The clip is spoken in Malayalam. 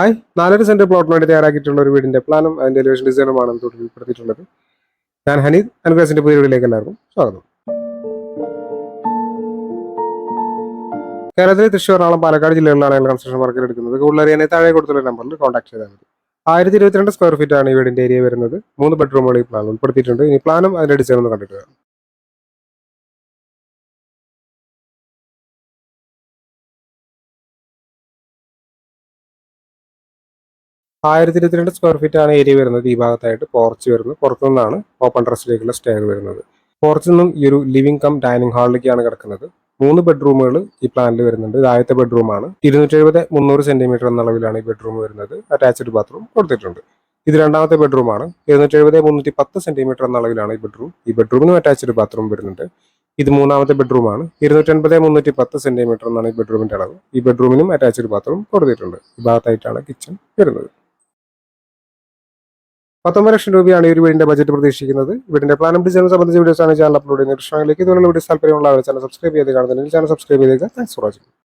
ഹായ്. നാലര സെന്റ് പ്ലോട്ടിന് വേണ്ടി തയ്യാറാക്കിയിട്ടുള്ള ഒരു വീടിന്റെ പ്ലാനും അതിന്റെ എലിവേഷൻ ഡിസൈനുമാണ് ഉൾപ്പെടുത്തിയിട്ടുള്ളത്. ഞാൻ ഹനീദ് അനുഗ്രഹത്തിന്റെ പുതിയ വീട്ടിലേക്ക് എല്ലാവർക്കും സ്വാഗതം. കേരളത്തിലെ തൃശ്ശൂർ എറണാകുളം പാലക്കാട് ജില്ലകളിലാണ് ഞങ്ങൾ കൺസ്ട്രക്ഷൻ വർക്കിൽ എടുക്കുന്നത്. കൂടുതൽ അറിയാൻ താഴെ കൊടുത്തുള്ള നമ്പറിൽ കോൺടാക്ട് ചെയ്താൽ മതി. ആയിരത്തി ഇരുപത്തിരണ്ട് സ്ക്വയർ ഫീറ്റ് ആണ് ഈ വീടിന്റെ ഏരിയ വരുന്നത്. മൂന്ന് ബെഡ്റൂമുകൾ ഈ പ്ലാൻ ഉൾപ്പെടുത്തിയിട്ടുണ്ട്. ഇനി പ്ലാനും അതിന്റെ ഡിസൈനും ഒന്ന് കണ്ടിട്ട് ആയിരത്തി ഇരുപത്തിരണ്ട് സ്ക്വയർ ഫീറ്റ് ആണ് ഏരിയ വരുന്നത്. ഈ ഭാഗത്തായിട്ട് പോർച്ച് വരുന്നത്. പുറത്തു നിന്നാണ് ഓപ്പൺ ടെറസിലേക്കുള്ള സ്റ്റെയർ വരുന്നത്. പോർച്ചിൽ നിന്നും ഈ ഒരു ലിവിംഗ് കം ഡൈനിങ് ഹാളിലേക്കാണ് കിടക്കുന്നത്. മൂന്ന് ബെഡ്റൂമുകൾ ഈ പ്ലാനിൽ വരുന്നുണ്ട്. ഇത് ആദ്യത്തെ ബെഡ്റൂമാണ് ഇരുന്നൂറ്റി എഴുപത് മുന്നൂറ് സെന്റിമീറ്റർ എന്ന അളവിലാണ് ഈ ബെഡ്റൂം വരുന്നത്. അറ്റാച്ച്ഡ് ബാത്റൂം കൊടുത്തിട്ടുണ്ട്. ഇത് രണ്ടാമത്തെ ബെഡ്റൂമാണ് ഇരുന്നൂറ്റി എഴുപത് മുന്നൂറ്റി പത്ത് സെന്റിമീറ്റർ എന്ന അളവിലാണ് ഈ ബെഡ്റൂം ഈ ബെഡ്റൂമിനും അറ്റാച്ച്ഡ് ബാത്റൂം വരുന്നുണ്ട്. ഇത് മൂന്നാമത്തെ ബെഡ്റൂമാണ് ഇരുന്നൂറ്റി അൻപത് മുന്നൂറ്റി പത്ത് സെന്റിമീറ്റർ എന്നാണ് ഈ ബെഡ്റൂമിന്റെ അളവ്. ഈ ബെഡ്റൂമിനും അറ്റാച്ച്ഡ് ബാത്റൂം കൊടുത്തിട്ടുണ്ട്. ഈ ഭാഗത്തായിട്ടാണ് കിച്ചൺ വരുന്നത്. പത്തൊമ്പത് ലക്ഷം രൂപയാണ് ഈ ഒരു വീടിന്റെ ബജറ്റ് പ്രതീക്ഷിക്കുന്നത്. വീടിന്റെ പ്ലാനും ഡിസൈനും സംബന്ധിച്ച ആണ് ചാനൽ അപ്ലോഡ് ചെയ്യുന്നത്. കൃഷ്ണങ്ങളിലേക്ക് ഇതുപോലെ വീഡിയോസ് താല്പര്യമുള്ള ചാനൽ സബ്സ്ക്രൈബ് ചെയ്ത് കാണുന്നുണ്ടെങ്കിൽ ചാനൽ സബ്സ്ക്രൈബ് ചെയ്തേക്കുക താങ്ക്സ് ഫോർ വാച്ചിങ്